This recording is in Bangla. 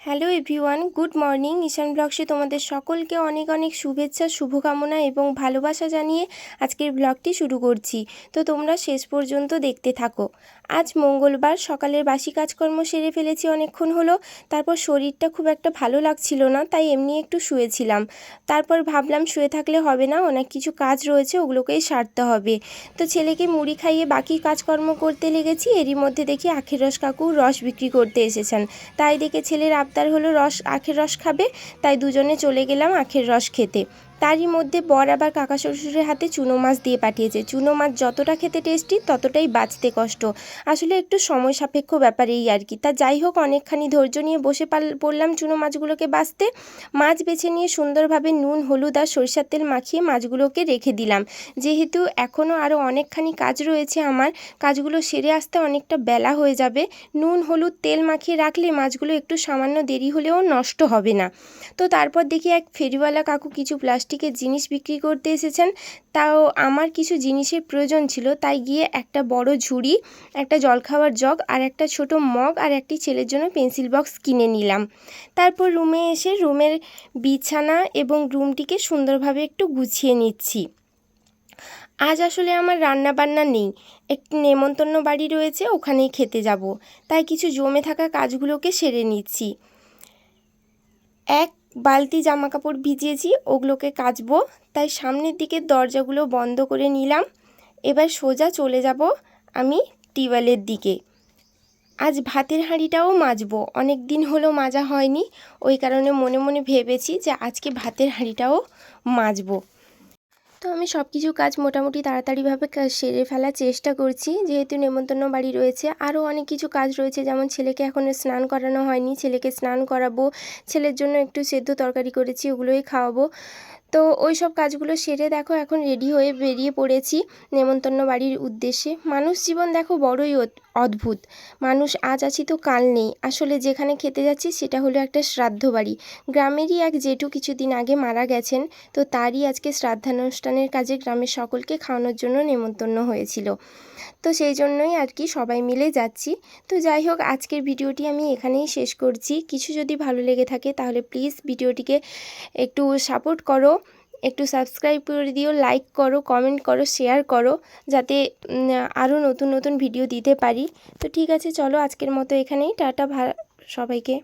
Hello everyone, good morning. Ishan ব্লগসে তোমাদের সকলকে অনেক অনেক শুভেচ্ছা, শুভকামনা এবং ভালোবাসা জানিয়ে আজকের ব্লগটি শুরু করছি। তো তোমরা শেষ পর্যন্ত দেখতে থাকো। আজ মঙ্গলবার, সকালের বাসি কাজকর্ম সেরে ফেলেছি অনেকক্ষণ হলো। তারপর শরীরটা খুব একটা ভালো লাগছিল না, তাই এমনি একটু শুয়েছিলাম। তারপর ভাবলাম শুয়ে থাকলে হবে না, অনেক কিছু কাজ রয়েছে, ওগুলোকেই সারতে হবে। তো ছেলেকে মুড়ি খাইয়ে বাকি কাজকর্ম করতে লেগেছি। এরই মধ্যে দেখি আখের রস কাকু রস বিক্রি করতে এসেছেন। তাই দেখে ছেলের আবদার হলো রস আখের রস খাবে। তাই দুজনে চলে গেলাম আখের রস খেতে। তারই মধ্যে বর আবার কাকা শ্বশুরের হাতে চুনো মাছ দিয়ে পাঠিয়েছে। চুনো মাছ যতটা খেতে টেস্টি, ততটাই বাঁচতে কষ্ট। আসলে একটু সময় সাপেক্ষ ব্যাপার এই আর কি। তা যাই হোক, অনেকখানি ধৈর্য নিয়ে বসে পড়লাম চুনো মাছগুলোকে বাঁচতে। মাছ বেছে নিয়ে সুন্দরভাবে নুন, হলুদ আর সরিষার তেল মাখিয়ে মাছগুলোকে রেখে দিলাম। যেহেতু এখনও আরও অনেকখানি কাজ রয়েছে আমার, কাজগুলো সেরে আসতে অনেকটা বেলা হয়ে যাবে। নুন, হলুদ, তেল মাখিয়ে রাখলে মাছগুলো একটু সামান্য দেরি হলেও নষ্ট হবে না। তো তারপর দেখি এক ফেরিওয়ালা কাকু কিছু প্লাস্টিকের জিনিস বিক্রি করতে এসেছেন, তাও আমার কিছু জিনিসের প্রয়োজন ছিল, তাই গিয়ে একটা বড় ঝুড়ি, একটা জলখাবার জগ আর একটা ছোট মগ আর একটি ছেলের জন্য পেন্সিল বক্স কিনে নিলাম। তারপর রুমে এসে রুমের বিছানা এবং রুমটিকে সুন্দরভাবে একটু গুছিয়ে নিচ্ছি। আজ আসলে আমার রান্না বান্না নেই, একটি নেমন্তন্ন বাড়ি রয়েছে, ওখানেই খেতে যাব, তাই কিছু জমে থাকা কাজগুলোকে সেরে নিচ্ছি। এক বালতি জামা কাপড় ভিজিয়েছি, ওগুলোকে কাচবো। তাই সামনের দিকের দরজাগুলো বন্ধ করে নিলাম। এবার সোজা চলে যাব আমি টিওয়েলের দিকে। আজ ভাতের হাঁড়িটাও মাজবো। অনেক দিন হলো মাজা হয়নি। ওই কারণে মনে মনে ভেবেছি যে আজকে ভাতের হাঁড়িটাও মাজবো। তো আমি সব কিছু কাজ মোটামুটি তাড়াতাড়িভাবে সেরে ফেলার চেষ্টা করছি। যেহেতু নেমন্তন্ন বাড়ি রয়েছে, আরও অনেক কিছু কাজ রয়েছে। যেমন ছেলেকে এখনও স্নান করানো হয়নি, ছেলেকে স্নান করাবো, ছেলের জন্য একটু সেদ্ধ তরকারি করেছি, ওগুলোই খাওয়াবো। তো ওই সব কাজগুলো সেরে দেখো এখন রেডি হয়ে বেরিয়ে পড়েছি নেমন্তন্ন বাড়ির উদ্দেশ্যে। মানুষ জীবন দেখো বড়ই অদ- অদ্ভুত। মানুষ আজ আছি তো কাল নেই। আসলে যেখানে খেতে যাচ্ছি সেটা হলো একটা শ্রাদ্ধ বাড়ি। গ্রামেরই এক জেঠু কিছুদিন আগে মারা গেছেন, তো তারই আজকে শ্রাদ্ধানুষ্ঠানের কাজে গ্রামের সকলকে খাওয়ানোর জন্য নেমন্তন্ন হয়েছিল। তো সেই জন্যই আর কি সবাই মিলে যাচ্ছি। তো যাই হোক, আজকের ভিডিওটি আমি এখানেই শেষ করছি। কিছু যদি ভালো লেগে থাকে তাহলে প্লিজ ভিডিওটিকে একটু সাপোর্ট করো, একটু সাবস্ক্রাইব করে দিও, লাইক করো, কমেন্ট করো, শেয়ার করো, যাতে আরও নতুন নতুন ভিডিও দিতে পারি। তো ঠিক আছে, চলো আজকের মতো এখানেই। টাটা, ভা, সবাইকে।